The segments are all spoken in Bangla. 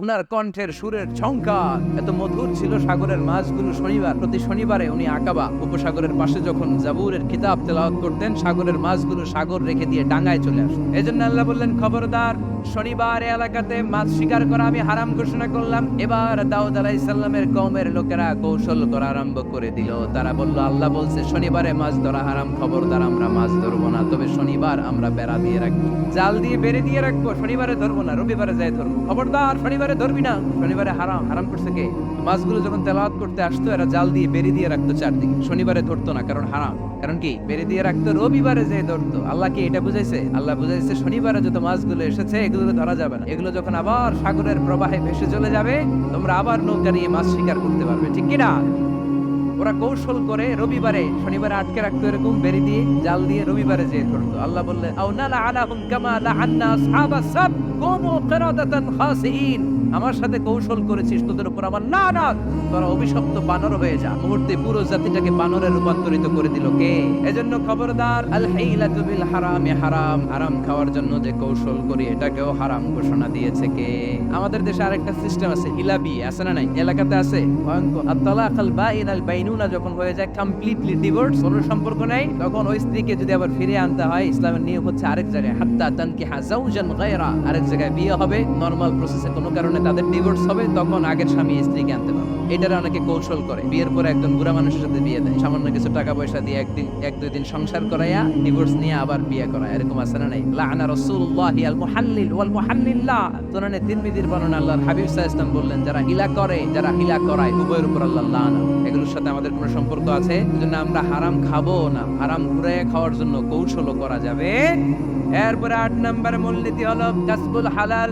ওনার কণ্ঠের সুরের ঝঙ্কা এত মধুর ছিল সাগরের মাছগুলো শনিবার, প্রতি শনিবারে উনি আকাবা উপসাগরের পাশে যখন জাবুরের কিতাব তেলাওয়াত করতেন, সাগরের মাছগুলো সাগর রেখে দিয়ে ডাঙ্গায় চলে আসতো। এজন্য আল্লাহ বললেন, খবরদার শনিবার এলাকাতে মাছ শিকার করা আমি হারাম ঘোষণা করলাম। এবার দাউদ আলাই সাল্লামের কমের লোকেরা কৌশল করা আরম্ভ করে দিল। তারা বলল, আল্লাহ বলছে, শনিবারে মাছ ধরা হারাম। খবর দ্বারা আমরা মাছ ধরবো না। তবে শনিবার আমরা বেড়া দিয়ে রাখব। জাল দিয়ে বেড়ে দিয়ে রাখব। শনিবারে ধরবো না, রবিবারে যাই ধরবো। খবরদার, শনিবারে ধরবি না। শনিবারে হারাম। হারাম করছে কে? মাছগুলো যখন তেলাওয়াত করতে আসতো, এরা জাল দিয়ে বেড়ে দিয়ে রাখতো চারদিকে। শনিবারে ধরতো না, কারণ হারাম। কারণ কি? বেড়ে দিয়ে রাখতো, রবিবারে যে ধরতো। আল্লাহ কি এটা বুঝাইছে? আল্লাহ বুঝাইছে, শনিবারে যত মাছগুলো এসেছে এগুলো ধরা যাবে না। এগুলো যখন আবার সাগরের প্রবাহে ভেসে চলে যাবে, তোমরা আবার নৌকা নিয়ে মাছ শিকার করতে পারবে। ঠিক কিনা? ওরা কৌশল করে রবিবারে, শনিবারে আটকে রাখতো এরকম বেরি দিয়ে, জাল দিয়ে রবিবারে যে ধরতো। আল্লাহ বললেন আও নালা আলাহুম কামা লাআন্না আসহাবাস সাব, কুমু খাসিন আমার সাথে কৌশল করেছিস, তোদের উপর আমার না না তোরা অভিশপ্ত বানর হয়ে যা। মুহূর্তে পুরো জাতিটাকে বানরে রূপান্তরিত করে দিল। কে? এজন্য খবরদার আল হাইলাতু বিল হারামে হারাম হারাম খাওয়ার জন্য যে কৌশল করি, এটাকেও হারাম ঘোষণা দিয়েছে কে? আমাদের দেশে আরেকটা সিস্টেম আছে, হিলাবি, আছে না নাই? এলাকাতে আছে, ভয়ঙ্কর। আর তালাক আল বাইন আল বাইনুনা যখন হয়ে যায় কমপ্লিটলি ডিভোর্স কোনো সম্পর্ক নাই। তখন ওই স্ত্রীকে যদি আবার ফিরে আনতে হয়, ইসলামের নিয়ম হচ্ছে আরেক জায়গায়, হাত্তা তানকিহা জাওজান গায়রা, আরেক জায়গায় বিয়ে হবে। নরমাল প্রসেসে কোনো কারণে তাদের ডিভোর্স হবে, তখন আগের স্বামী স্ত্রীকে আনতে পারবে। এটার অনেকে কৌশল করে। বিয়ের পরে একজন বুড়া মানুষের সাথে বিয়ে দেয়। সামান্য কিছু টাকা পয়সা দিয়ে একদিন, এক দুই দিন সংসার করাইয়া ডিভোর্স নিয়ে আবার বিয়ে করা এরকম আছে না নাই? লাআনা রাসূলুল্লাহি আল মুহাল্লিল ওয়াল মুহাল্লিল্লাহ তিরমিজির বর্ণনা আল্লাহর হাবিব বললেন, যারা হিলা করে, যারা হিলা করায়, উভয়ের উপর আল্লাহ লাআনা এগুলোর সাথে আমাদের কোনো সম্পর্ক আছে? এজন্য আমরা হারাম খাব না। হারাম ঘুরে খাওয়ার জন্য কৌশলও করা যাবে। এরপরে আট নম্বর মূলনীতি হলো কাসবুল হালাল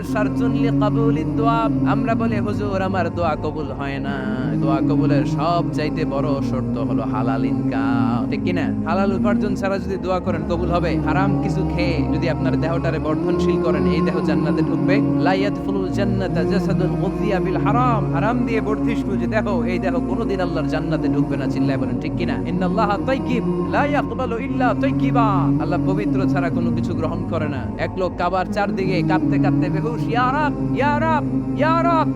লিকাবুলি দোয়া আমরা বলি, হুজুর, আমার দোয়া কবুল হয় না। দোয়া কবুলের সব চাইতে বড় শর্ত হলো হালাল ইনকাম। ঠিক কি না হালাল উপার্জন ছাড়া যদি দোয়া করেন, কবুল হবে। হারাম কিছু খেয়ে যদি আপনার দেহটারে বর্ধনশীল করেন, এই দেহ জান্নাতে ঢুকবে। লা ইয়াদখুলুল জান্নাতা জাসাদুন গুযিয়া বিল হারাম। হারাম দিয়ে বর্ধিষ্ণু যে দেহ, এই দেহ কোনোদিন আল্লাহর জান্নাতে ঢুকবে না, চিল্লায় বলেন, ঠিক কিনা? ইন্নাল্লাহ তাইয়িব, লা ইয়াকবালু ইল্লা তাইয়িবা। আল্লাহ পবিত্র ছাড়া কোনো কিছু গ্রহণ করে না। এক লোক কাবার চারদিকে কাঁদতে কাঁদতে বেহুশ, ইয়া রাব ইয়া রাব। ইয়া রাব।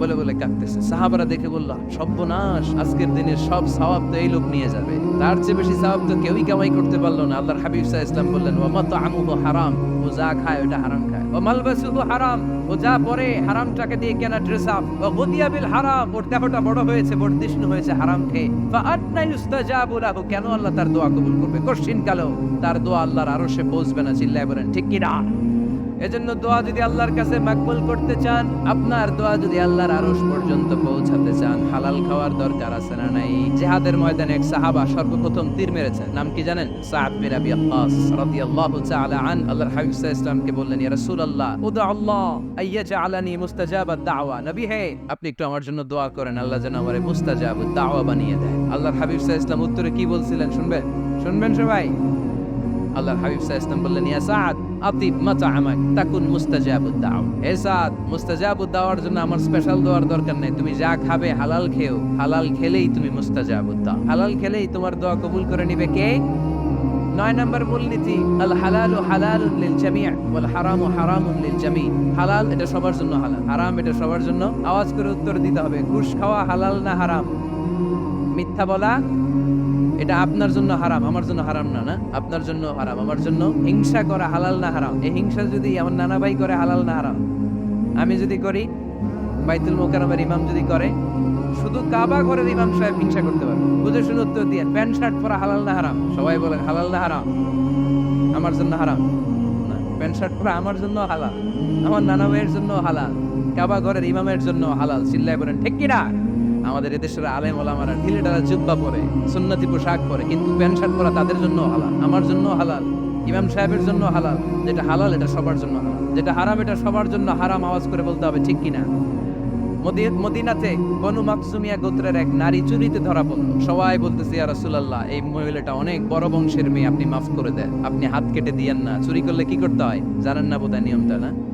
বলে বলে কাঁদতেছে। সাহাবারা দেখে বলল, সর্বনাশ, আজকের দিনের সব সওয়াব তো এই লোক নিয়ে যাবে। তার চেয়ে বেশি সওয়াব তো কেউই কামাই করতে পারল না। আল্লাহর হাবিব সাল্লাল্লাহু ইসলাম বললেন, ওয়া মাতআমুহু হারাম। ও যা খায় ওটা হারাম খায়। ও মালবাসুহু হারাম। ও যা পরে হারাম দিয়ে কেনা ড্রেস আপ। ও গুদিয়া বিল হারাম। ওর দেহটা বড় হয়েছে বর্ধিষ্ণু হয়েছে, হারাম খেয়ে। ফা আদনা ইউস্তাজাবু লাহু। কেন আল্লাহ তার দোয়া কবুল করবে? কোশ্চিন কালো তার দোয়া আল্লাহর আরশে পৌঁছবে না চিল্লায় বলেন, ঠিক কি না এজন্য দোয়া যদি আল্লাহর কাছে মাকবুল করতে চান, আপনার দোয়া যদি আল্লাহর আরশ পর্যন্ত পৌঁছাতে চান, হালাল খাওয়ার দরকার আছে না নাই? জিহাদের ময়দানে এক সাহাবা সর্বপ্রথম তীর মেরেছেন। নাম কি জানেন? সাদ বিন আবি ওয়াক্কাস রাদিয়াল্লাহু তাআলা আন। আল্লাহর হাবিব সাল্লাল্লাহু বললেন, ইয়া রাসূলুল্লাহ উদা আল্লাহ আইয়াজআলানি মুস্তাজাবাদ দাওয়া। নবী হে, আপনি একটু আমার জন্য দোয়া করেন, আল্লাহ যেন আমারে মুস্তাজাবুদ দাওয়া বানিয়ে দেয় আল্লাহর হাবিব সাল্লাল্লাহু উত্তরে কি বলছিলেন শুনবেন? শুনবেন সবাই? আল্লাহর হাবিব ওয়াসাল্লাম বললেন, ইয়া সাদ আতিব মাতাআমাক, তাকুন মুস্তাজাবুদ দাও হে সাদ মুস্তাজাবুদ দাওয়ার জন্য আমার স্পেশাল দোয়ার দরকার নেই। তুমি যা খাবে হালাল খেও, হালাল খেলেই তুমি মুস্তাজাবুদ দাও। হালাল খেলেই তোমার দোয়া কবুল করে নিবে কে? নয় নম্বর মূলনীতি, আল হালালু হালালুন লিল জামি' ওয়াল হারামু হারামুন লিল জামি' হালাল এটা সবার জন্য হালাল, হারাম এটা সবার জন্য। আওয়াজ করে উত্তর দিতে হবে, ঘুষ খাওয়া হালাল না হারাম? মিথ্যা বলা এটা আপনার জন্য হারাম, আমার জন্য হারাম না না? আপনার জন্য হারাম, আমার জন্য হিংসা করা হালাল না হারাম। এই হিংসা যদি আমার নানা ভাই করে, হালাল না হারাম। আমি যদি করি, বাইতুল মোকারমের ইমাম যদি করে, শুধু কাবা ঘরের ইমাম সাহেব হিংসা করতে পারবে। বুঝে শুনে উত্তর দিয়ে, প্যান্ট, শার্ট পরা হালাল না হারাম। সবাই বলেন হালাল না হারাম। আমার জন্য হারাম। না, প্যান্ট, শার্ট পরা আমার জন্য হালাল। আমার নানা ভাইয়ের জন্য হালাল। কাবা ঘরের ইমামের জন্য হালাল। চিল্লায় বলেন, ঠিক কিনা? আমাদের এদেশের আলেম ওলামারা ঢিলে ঢালা জুব্বা পরে, সুন্নতি পোশাক পরে, কিন্তু প্যান্ট শার্ট পরা তাদের জন্য হালাল, আমার জন্য হালাল, ইমাম সাহেবের জন্য হালাল, যেটা হালাল এটা সবার জন্য হালাল, যেটা হারাম এটা সবার জন্য হারাম আওয়াজ করে বলতে হবে, ঠিক কিনা? মদি- মদিনাতে বনু মাকসুমিয়া গোত্রের এক নারী চুরিতে ধরা পড়ল। সবাই বলতেছে, ইয়া রাসূলুল্লাহ, এই মহিলাটা অনেক বড় বংশের মেয়ে, আপনি মাফ করে দেন, আপনি হাত কেটে দিয়েন না, চুরি করলে কি করতে হয়? জানেন না বোধহয় নিয়মটা, না?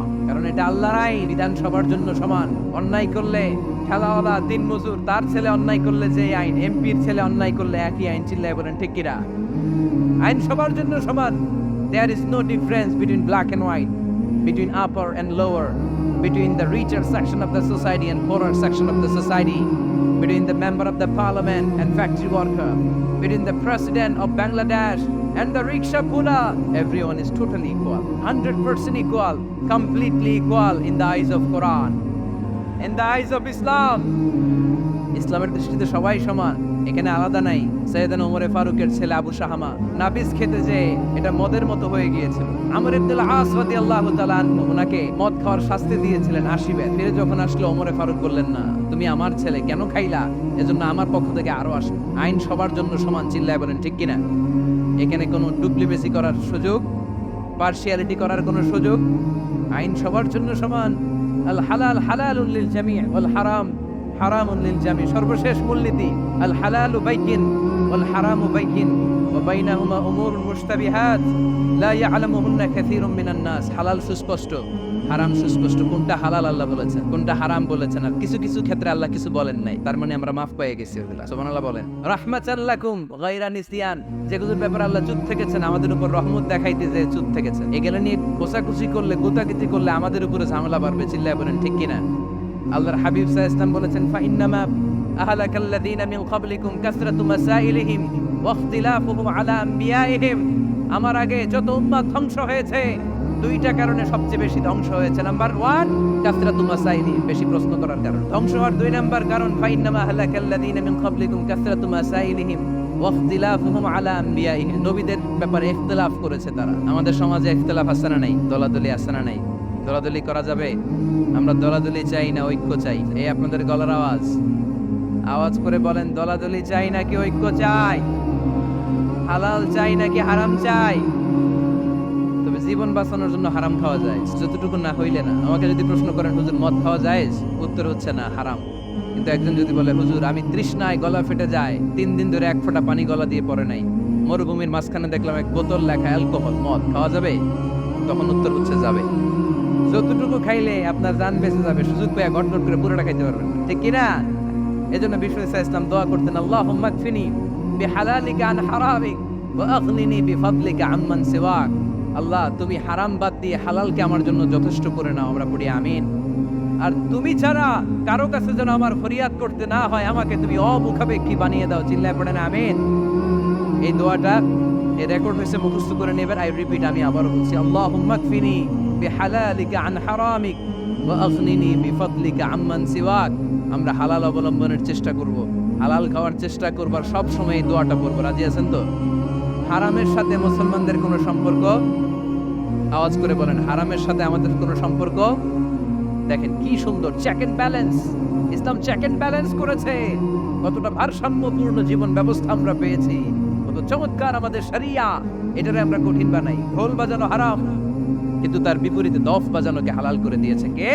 এটা আল্লাহর আইন বিধানসভার জন্য সমান। অন্যায় করলে খেলাওয়ালা দিন মজুর তার ছেলে অন্যায় করলে যে আইন এমপির ছেলে অন্যায় করলে একই আইন চিল্লায় বলেন ঠিক কিরা আইন সবার জন্য সমান। There is no difference between black and white between upper and lower between the richer section of the society and poorer section of the society, between the member of the parliament and factory worker, between the president of Bangladesh and the rickshaw puller. Everyone is totally equal, 100% equal, completely equal in the eyes of Quran, in the eyes of Islam. ইসলামের দৃষ্টিতে সবাই সমান এখানে আলাদা নাই সৈয়দান ওমরে ফারুকের ছেলে আবু শাহামা নাবিস খেতে যে এটা মদের মতো হয়ে গিয়েছিল আমর ইবনুল আস রাদিয়াল্লাহু তাআলা ওনাকে মদ খাওয়ার শাস্তি দিয়েছিলেন আসিবে ফিরে যখন আসলো ওমরে ফারুক বললেন না তুমি আমার ছেলে কেন খাইলা? এজন্য আমার পক্ষ থেকে আরও আসবে আইন সবার জন্য সমান, চিল্লায় বলেন, ঠিক কিনা? এখানে কোনো ডুপ্লিমেসি করার সুযোগ? পার্সিয়ালিটি করার কোনো সুযোগ? আইন সবার জন্য সমান। আল হালাল হালালুল লিল জামি' ওয়াল হারাম, হারামুন লিল জামি' সর্বশেষ মূলনীতি, আল হালালু বাইকিন ওয়াল হারামু বাইকিন বাইনাহুমা উমুরুন মুশতাবিহাত। লা ইয়ালামুহুন্না কাসীরুম মিনান নাস। হালাল সুস্পষ্ট। হারাম সুস্পষ্ট। কোনটা হালাল আল্লাহ বলেছেন, কোনটা হারাম বলেছেন, আর কিছু কিছু ক্ষেত্রে আল্লাহ কিছু বলেন নাই। তার মানে আমরা মাফ পেয়ে গেছি ওগুলা। সুবহানাল্লাহ বলেন। রাহমাতাল লাকুম গায়রা নিসিয়ান। যেগুলোর ব্যাপারে আল্লাহ চুপ থেকেছেন, আমাদের উপর রহমত দেখাইতে যে চুপ থেকেছেন। এগুলো নিয়ে কোসাকুচি করলে, গোতাগিতি করলে আমাদের উপরে ঝামেলা বাড়বে, চিল্লায় বলেন, ঠিক কিনা? আল্লাহর হাবিব সাল্লাল্লাহু ইসলাম বলেছেন ফা ইন্নামা আহলাকাল্লাযীনা মিন ক্বাবলিকুম কাসরাতু মাসাইলিহিম ওয়া ইখতিলাফুহুম আলা আম্বিয়াইহিম। আমার আগে যত উম্মাত ধ্বংস হয়েছে দুইটা কারণে সবচেয়ে বেশি ধ্বংস হয়েছে। নাম্বার ওয়ান কাসরাতু মাসাইলি, বেশি প্রশ্ন করার কারণ। ধ্বংস হওয়ার দুই নাম্বার কারণ, ফাইন্নামা আহলাকাল্লাযীনা মিন ক্বাবলিকুম কাসরাতু মাসাইলিহিম ওয়াখতিলাফুহুম আলা আম্বিয়াইহিম নবীদের ব্যাপারে ইখতিলাফ করেছে তারা। আমাদের সমাজে ইখতিলাফ আছে না নাই, দলাদলি আছে না নাই। দলাদলি করা যাবে? আমরা দলাদলি চাই না, ঐক্য চাই। এই আপনাদের গলার আওয়াজ। আওয়াজ করে বলেন, দলাদলি চাই নাকি ঐক্য চাই? হালাল চাই নাকি হারাম চাই? জীবন বাঁচানোর জন্য হারাম খাওয়া যায়। যতটুকু না হইলে না। আমাকে যদি প্রশ্ন করেন, হুজুর, মদ খাওয়া যায়? উত্তর হচ্ছে না, হারাম। কিন্তু একজন যদি বলে, হুজুর, আমি তৃষ্ণায় গলা ফেটে যায় তিন দিন ধরে এক ফোঁটা পানি গলা দিয়ে পড়ে নাই। মরুভূমির মাঝখানে দেখলাম এক বোতল লেখা অ্যালকোহল। মদ খাওয়া যাবে? তখন উত্তর হচ্ছে, যাবে। যতটুকু খাইলে আপনার জান বেঁচে যাবে, সুযোগ পেয়ে গট করে পুরোটা খাইতে পারবেন। ঠিক কিনা এজন্য বিষ্ণু ইসা ইসলাম দোয়া করতেন আল্লাহ মাকফিনি বিহালালিকা আন হারামিক আগনিনি বিফাদলিকা আম্মান সিওয়াক। আল্লাহ, তুমি হারাম বাদ দিয়ে হালালকে আমার জন্য যথেষ্ট করে নাও, আমরা পড়ি আমিন। আর তুমি ছাড়া কারও কাছে যেন আমার ফরিয়াদ করতে না হয়, আমাকে তুমি অমুখাপেক্ষী বানিয়ে দাও, চিল্লায় পড়েন আমিন। এই দোয়াটা রেকর্ড হয়েছে, মুখস্থ করে নেবেন। আই রিপিট আমি আবারও বলছি বিহালালিকা আন হারামিক আম্মান সিওয়াক। আমরা হালাল অবলম্বনের চেষ্টা করব, হালাল খাওয়ার চেষ্টা করব, আর সব সময় এই দোয়াটা পড়ব। রাজি আছেন তো? হারামের সাথে মুসলমানদের কোনো সম্পর্ক? আওয়াজ করে বলেন, হারামের সাথে আমাদের কোনো সম্পর্ক? দেখেন কি সুন্দর চেক এন্ড ব্যালেন্স ইসলাম চেক এন্ড ব্যালেন্স করেছে। কতটা ভারসাম্যপূর্ণ জীবন ব্যবস্থা আমরা পেয়েছি। কত চমৎকার আমাদের শরিয়া। এটারে আমরা কঠিন বানাই। ঢোল বাজানো হারাম। কিন্তু তার বিপরীতে দফ বাজানোকে হালাল করে দিয়েছে কে?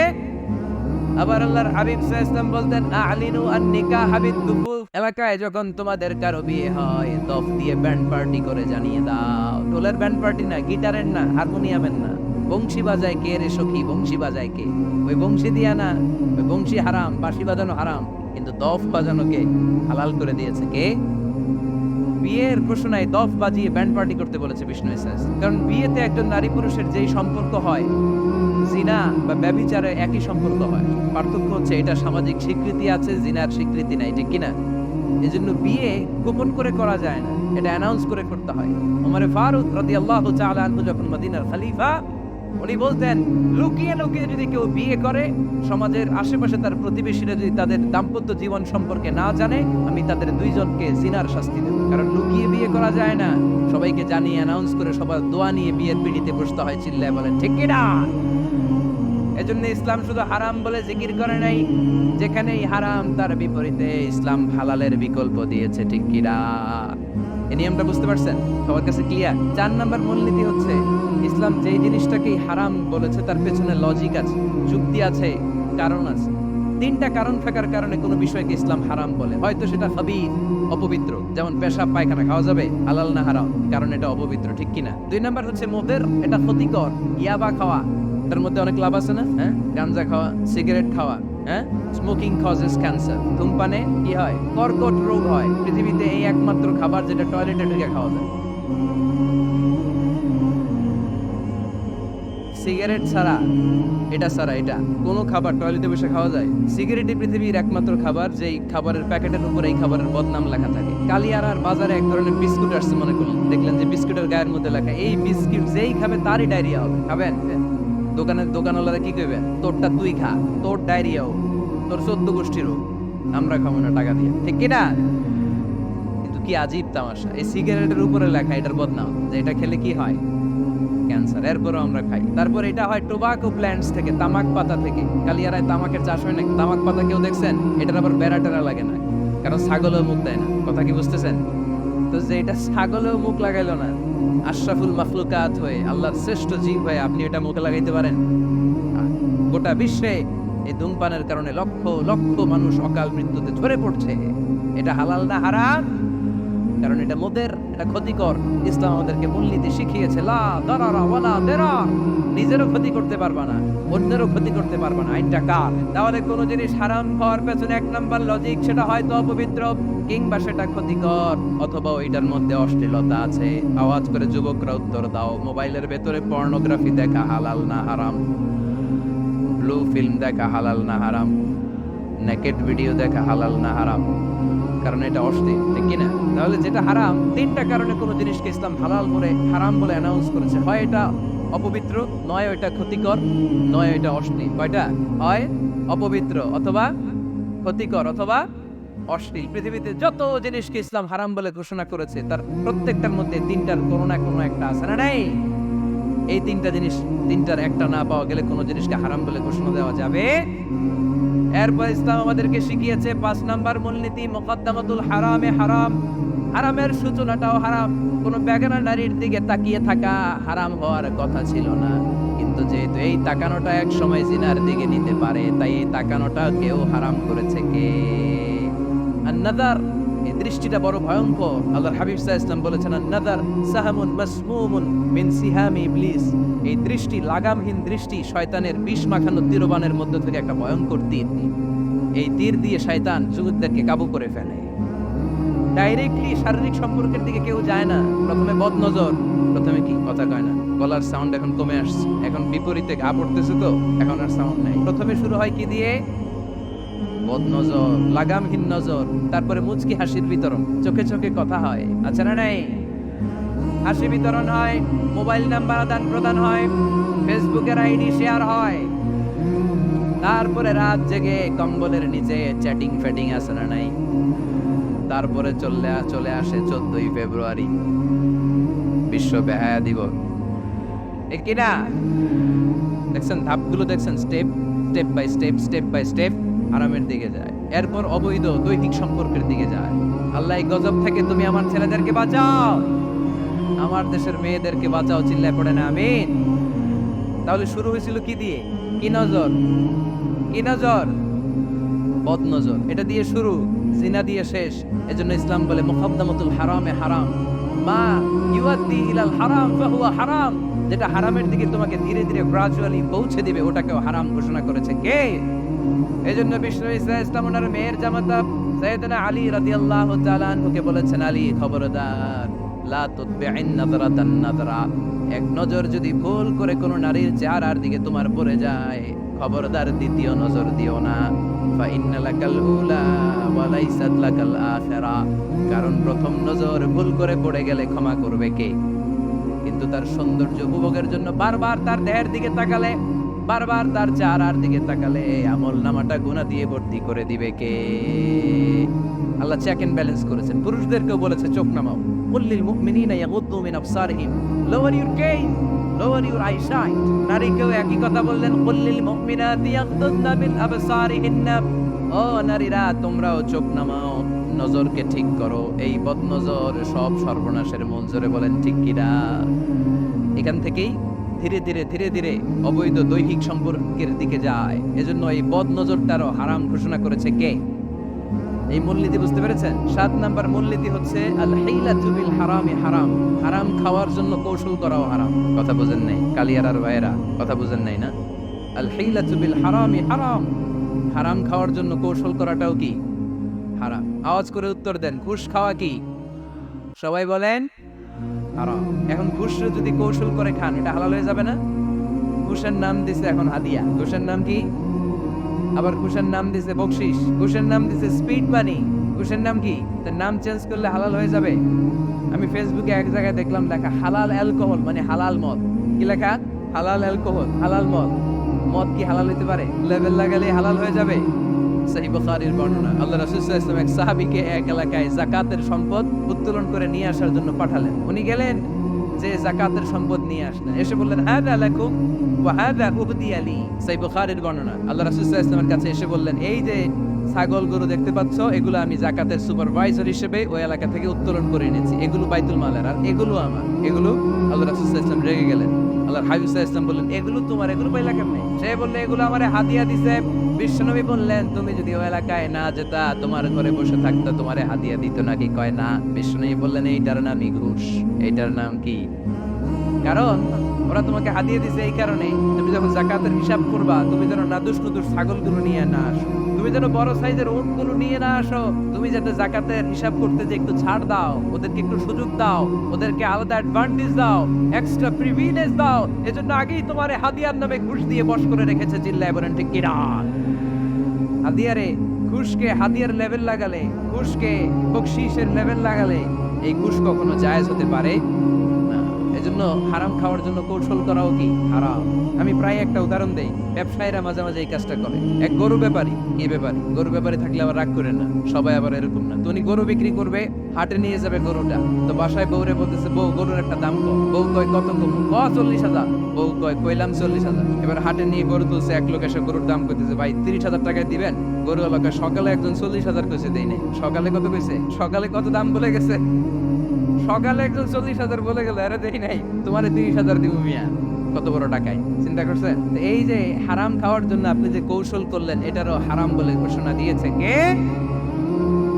আবার আল্লাহর হাবিব আলাইহি ওয়াসাল্লাম বলতেন, আলিনু আন নিকাহ হাবিদ দুফুল এলাকায় যখন তোমাদের কারও বিয়ে হয় দফ দিয়ে ব্যান্ড পার্টি করে জানিয়ে দাও। ঢোলের ব্যান্ড পার্টি না, গিটারের না, হারমোনিয়ামের না। বংশী বাজায় কে রে সখী, বংশী বাজায় কে? ওই বংশী দিয়া না, ওই বংশী হারাম, বাঁশি বাজানো হারাম, কিন্তু দফ বাজানোকে হালাল করে দিয়েছে কে? বিয়ের ঘোষণায় দফ বাজিয়ে ব্যান্ড পার্টি করতে বলেছে বিষ্ণু ইসলাম কারণ বিয়েতে একজন নারী পুরুষের যেই সম্পর্ক হয়, জিনা বা ব্যভিচারে একই সম্পর্ক হয়। পার্থক্য হচ্ছে এটা সামাজিক স্বীকৃতি আছে, জিনার স্বীকৃতি নাই, ঠিক কিনা? এজন্য বিয়ে গোপন করে করা যায় না। এটা অ্যানাউন্স করে করতে হয়। ওমরে ফারুক রাদিয়াল্লাহু তাআলা আনহু যখন মদিনার খলিফা, উনি বলতেন, লুকিয়ে লুকিয়ে যদি কেউ বিয়ে করে, সমাজের আশেপাশে তার প্রতিবেশীরা যদি তাদের দাম্পত্য জীবন সম্পর্কে না জানে, আমি তাদের দুইজনকে জিনার শাস্তি দেব। কারণ লুকিয়ে বিয়ে করা যায় না। সবাইকে জানিয়ে অ্যানাউন্স করে সবার দোয়া নিয়ে বিয়ের পিড়িতে বসতে হয়, চিল্লায় বলেন, ঠিক কিনা এজন্য ইসলাম শুধু হারাম বলে জিকির করে নাই, যেখানেই হারাম তার বিপরীতে ইসলাম হালালের বিকল্প দিয়েছে, ঠিক কিনা এই নিয়মটা বুঝতে পারছেন? সবার কাছে ক্লিয়ার চার মূলনীতি হচ্ছে, ইসলাম যেই জিনিসটাকেই হারাম বলেছে তার পেছনে লজিক আছে, যুক্তি আছে, কারণ আছে। তিনটা কারণ থাকার কারণে কোনো বিষয়কে ইসলাম হারাম বলে। হয়তো সেটা হাবিব, অপবিত্র, যেমন পেশাব, পায়খানা খাওয়া যাবে, হালাল না হারাম, কারণ এটা অপবিত্র, ঠিক কিনা দুই নাম্বার হচ্ছে মোদের, এটা ক্ষতিকর, ইয়াবা খাওয়া। এটার মধ্যে অনেক লাভ আছে না? হ্যাঁ? গাঞ্জা খাওয়া, সিগারেট খাওয়া হ্যাঁ? স্মোকিং কজেস ক্যান্সার ধূমপানে কি হয়? কর্কট রোগ হয়। পৃথিবীতে এই একমাত্র খাবার যেটা টয়লেটে ঢুকে খাওয়া যায়। সিগারেট ছাড়া, এটা ছাড়া, এটা। কোনো খাবার টয়লেটে বসে খাওয়া যায়? সিগারেটই পৃথিবীর একমাত্র খাবার, যেই খাবারের প্যাকেটের উপরে এই খাবারের বদনাম লেখা থাকে। কালিয়ার আর বাজারে এক ধরনের বিস্কুট আসছে মনে করলেন দেখলেন যে বিস্কুটের গায়ের মধ্যে লেখা, এই বিস্কুট যেই খাবে তারই ডায়রিয়া হবে। খাবেন? দোকানের দোকানওয়ালারা কি করবে তোরটা তুই খা, তোর ডায়রিয়াও তোর চোদ্দ গোষ্ঠীরও আমরা খাব না টাকা দিয়ে। ঠিক কিনা কিন্তু কি আজীব তামাশা। এই সিগারেটের উপরে লেখা এটার বদনাম, যে এটা খেলে কি হয়? ক্যান্সার। এরপরও আমরা খাই। তারপর এটা হয় টোবাকো প্ল্যান্টস থেকে, তামাক পাতা থেকে। কালিয়ারায় তামাকের চাষ হয় না তামাক পাতা কেউ দেখছেন? এটার আবার বেড়া টেরা লাগে না। কারণ ছাগলও মুখ দেয় না। কথা কি বুঝতেছেন? তো যে এটা ছাগলেও মুখ লাগাইলো না আশরাফুল মাফলুকাত হয়ে, আল্লাহর শ্রেষ্ঠ জীব হয়ে আপনি এটা মুখে লাগাইতে পারেন? গোটা বিশ্বে এই ধূমপানের কারণে লক্ষ লক্ষ মানুষ অকাল মৃত্যুতে ঝরে পড়ছে। এটা হালাল না হারাম? কারণ এটা মোদের, এটা ক্ষতিকর। ইসলাম আমাদেরকে মূলনীতি শিখিয়েছে, লা দারারা ওয়ালা নিজেরও ক্ষতি করতে পারবা না, অন্যেরও ক্ষতি করতে পারবা না। আইনটা কার? তাহলে কোনো জিনিস হারাম হওয়ার পেছনে এক নাম্বার লজিক সেটা হয়তো অপবিত্র, কিংবা সেটা ক্ষতিকর, অথবা ওইটার মধ্যে অশ্লীলতা আছে। আওয়াজ করে যুবকরা উত্তর দাও, মোবাইলের ভেতরে পর্নোগ্রাফি দেখা হালাল না হারাম? ব্লু ফিল্ম দেখা হালাল না হারাম? নেকেট ভিডিও দেখা হালাল না হারাম? কারণ এটা অশ্লীল ঠিক কিনা? তাহলে যেটা হারাম, তিনটা কারণে কোনো জিনিসকে ইসলাম হালাল বলে, হারাম বলে অ্যানাউন্স করেছে। হয় এটা অপবিত্র, নয় ওইটা ক্ষতিকর, নয় ওইটা অশ্লীল কয়টা? হয় অপবিত্র অথবা ক্ষতিকর অথবা অশ্লীল পৃথিবীতে যত জিনিসকে ইসলাম হারাম বলে ঘোষণা করেছে, তার প্রত্যেকটার মধ্যে তিনটার কোনো না কোনো একটা আছে না নাই? এই তিনটা জিনিস, তিনটার একটা না পাওয়া গেলে কোনো জিনিসকে হারাম বলে ঘোষণা দেওয়া যাবে এরপর ইসলাম আমাদেরকে শিখিয়েছে পাঁচ নাম্বার মূলনীতি, মোকদ্দামতুল হারামে হারাম। হারামের সূচনাটাও হারাম। কোনো বেগানা নারীর দিকে তাকিয়ে থাকা হারাম হওয়ার কথা ছিল না। কিন্তু যেহেতু এই তাকানোটা এক সময় জিনার দিকে নিতে পারে, তাই এই তাকানোটা কেউ হারাম করেছে কে? আন্নাদার। দৃষ্টিটা বড় ভয়ঙ্কর। আল্লাহর হাবিব সাহা ইসলাম বলেছেন আন্নাদার সাহামুন মাসমুমুন মিন সিহামি ইবলিস। এই দৃষ্টি, লাগামহীন দৃষ্টি শয়তানের বিষ মাখানো তীরবানের মধ্য থেকে একটা ভয়ঙ্কর তীর। এই তীর দিয়ে শয়তান যুবকদেরকে কাবু করে ফেলে। ডাইরেক্টলি শারীরিক সম্পর্কের দিকে কেউ যায় না। প্রথমে বদ নজর প্রথমে কি? কথা কয় না। গলার সাউন্ড এখন কমে আসছে। এখন বিপরীতে ঘা পড়তেছে তো, এখন আর সাউন্ড নাই। প্রথমে শুরু হয় কি দিয়ে? বদ নজর, লাগামহীন নজর, তারপরে মুচকি হাসির বিতরণ। চোখে চোখে কথা হয় আচ্ছা না নাই? হাসি বিতরণ হয়, মোবাইল নাম্বার আদান প্রদান হয়, ফেসবুকের আইডি শেয়ার হয়। তারপরে রাত জেগে কম্বলের নিচে চ্যাটিং ফ্যাটিং, আছে না নাই? তারপরে চলে চলে আসে চোদ্দই ফেব্রুয়ারি। বিশ্ব বেহায়া দিবস। কিনা দেখছেন, ধাপগুলো দেখছেন, step step by step step by step. আরামের দিকে যায়। এরপর অবৈধ দৈহিক সম্পর্কের দিকে যায়। আল্লাহ গজব থেকে তুমি আমার ছেলেদেরকে বাঁচাও। আমার দেশের মেয়েদেরকে বাঁচাও, চিল্লায় পড়ে না, আমিন। তাহলে শুরু হয়েছিল কি দিয়ে? কি নজর? কি নজর? বদ নজর এটা দিয়ে শুরু, জিনা দিয়ে শেষ। এজন্য ইসলাম বলে মুকদ্দামাতুল হারামে হারাম। মা ইউয়াদ্দি ইলাল হারাম ফাহুয়া হারাম। যেটা হারামের দিকে তোমাকে ধীরে ধীরে গ্রাজুয়ালি পৌঁছে দিবে, ওটাকেও হারাম ঘোষণা করেছে কে? এজন্য বিষ্ণু ইসা ইসলাম ওনার মেয়ের জামাতা সাইয়েদনা আলী রাদিয়াল্লাহু তাআলা আনহুকে বলেছেন, আলী, খবরদার এক নজর যদি ভুল করে কোনো নারীর চেহারার দিকে তোমার পড়ে যায়, খবরদার, দ্বিতীয় নজর দিও না। কারণ প্রথম নজর ভুল করে পড়ে গেলে ক্ষমা করবে কে? কিন্তু তার সৌন্দর্য উপভোগের জন্য বারবার তার দেহের দিকে তাকালে বারবার তার চেহারার দিকে তাকালে আমল নামাটা গুণা দিয়ে ভর্তি করে দিবে কে? আল্লাহ চেক এন্ড ব্যালেন্স করেছেন। পুরুষদেরকেও বলেছে, চোখ নামাও। কুল্লিল মুমিনিনা ইয়াগুদ্দু মিন আবসারিহিম। Lower your gaze lower your eyesight নারীকেও একই কথা বললেন কুল্লিল মুমিনাতি ইয়াগুদ্দুনা মিন আবসারিহিন্না। ও নারীরা, তোমরাও চোখ নামাও, নজরকে ঠিক করো। এই বদ নজর সব সর্বনাশের মূল জোরে বলেন, ঠিক কিনা এখান থেকেই ধীরে ধীরে ধীরে ধীরে অবৈধ দৈহিক সম্পর্কের দিকে যায়। এজন্য এই বদ নজরটারও হারাম ঘোষণা করেছে কে? এই মূলনীতি বুঝতে পেরেছেন? সাত নাম্বার মূলনীতি হচ্ছে আল হিলাতু বিল হারামি। হারাম হারাম খাওয়ার জন্য কৌশল করাও হারাম। কথা বুঝেন নাই, কালিয়ারার ভাইয়েরা, কথা বুঝেন নাই না? আল হিলাতু বিল হারামি হারাম। হারাম খাওয়ার জন্য কৌশল করাটাও কি? হারাম। আওয়াজ করে উত্তর দেন, ঘুষ খাওয়া কি? সবাই বলেন হারাম। এখন ঘুষ যদি কৌশল করে খান, এটা হালাল হয়ে যাবে না? ঘুষের নাম দিছে এখন হাদিয়া। ঘুষের নাম কি? আবার ঘুষের নাম দিছে বকশিস। ঘুষের নাম দিছে স্পিড মানি। ঘুষের নাম কি? তার নাম চেঞ্জ করলে হালাল হয়ে যাবে? আমি ফেসবুকে এক জায়গায় দেখলাম, লেখা হালাল অ্যালকোহল মানে হালাল মদ। কি লেখা? হালাল অ্যালকোহল, হালাল মদ। মদ কি হালাল হতে পারে? লেভেল লাগালে হালাল হয়ে যাবে? সহি বুখারীর বর্ণনা। আল্লাহ রাসূল সাল্লাল্লাহু আলাইহি এক সাহাবীকে এক এলাকায় যাকাতের সম্পদ উত্তোলন করে নিয়ে আসার জন্য পাঠালেন। উনি গেলেন যে যাকাতের সম্পদ নিয়ে আসলেন। এসে বললেন, হাদা উবদি আলী। বুখারীর বর্ণনা। আল্লাহ কাছে এসে বললেন, এই যে ছাগল গরু দেখতে পাচ্ছ, এগুলো আমি জাকাতের সুপারভাইজার হিসেবে ওই এলাকা থেকে উত্তোলন করে এনেছি। এগুলো বাইতুল মালের, আর এগুলো আমার। এগুলো আল্লাহ রেগে গেলেন। আল্লাহর হাবিব ইসলাম বললেন, এগুলো তোমার, এগুলো পাইলা কেমনে সে বললে, এগুলো আমার হাদিয়া দিছে। বিশ্বনবী বললেন, তুমি যদি ওই এলাকায় না যেতা, তোমার ঘরে বসে থাকতো, তোমার হাদিয়া দিত নাকি কয় না? বিশ্বনবী বললেন, এইটার নামই ঘুষ। এইটার নাম কি? কারণ ওরা তোমাকে হাদিয়ে দিছে এই কারণে। তুমি যখন জাকাতের হিসাব করবা, তুমি যেন নাদুস নুদুস ছাগলগুলো নিয়ে না আসো। তুমি যেন বড় সাইজের উটগুলো নিয়ে না আসো। তুমি যাতে জাকাতের হিসাব করতে যে একটু ছাড় দাও, ওদেরকে একটু সুযোগ দাও, ওদেরকে আলাদা অ্যাডভান্টেজ দাও এক্সট্রা প্রিভিলেজ দাও, এজন্য আগেই তোমার হাদিয়ার নামে ঘুষ দিয়ে বস করে রেখেছে চিল্লায় বলেন, ঠিক কিনা? হাদিয়ারে ঘুষকে হাদিয়ার লেভেল লাগালে, ঘুষকে বকশিসের লেভেল লাগালে, এই ঘুষ কখনো জায়েজ হতে পারে? এজন্য হারাম খাওয়ার জন্য কৌশল করাও কি হারাম? আমি প্রায় একটা উদাহরণ দেই, ব্যবসায়ীরা মাঝে মাঝে এই কাজটা করে। এক গরু ব্যাপারী, কি ব্যাপারী? গরু ব্যাপারী থাকলে আবার রাগ করে না, সবাই আবার এরকম না। তো উনি গরু বিক্রি করবে, হাটে নিয়ে যাবে গরুটা। তো বাসায় বউরে বলতেছে, বউ, গরুর একটা দাম কম। বউ কয়, কত কম? ক, চল্লিশ হাজার। বউ কয়, কইলাম চল্লিশ হাজার। এবার হাটে নিয়ে গরু তুলছে, এক লোক এসে গরুর দাম করতেছে ভাই, তিরিশ হাজার টাকায় দিবেন? গরু এলাকায় সকালে একজন চল্লিশ হাজার কইছে দেয় নাই। সকালে কত কইছে? সকালে কত দাম বলে গেছে? সকালে একজন চল্লিশ হাজার বলে গেল, আরে দেই নাই, তোমার তিরিশ হাজার দিব মিয়া, কত বড় টাকায়। চিন্তা করছেন এই যে হারাম খাওয়ার জন্য আপনি যে কৌশল করলেন, এটারও হারাম বলে ঘোষণা দিয়েছে কে?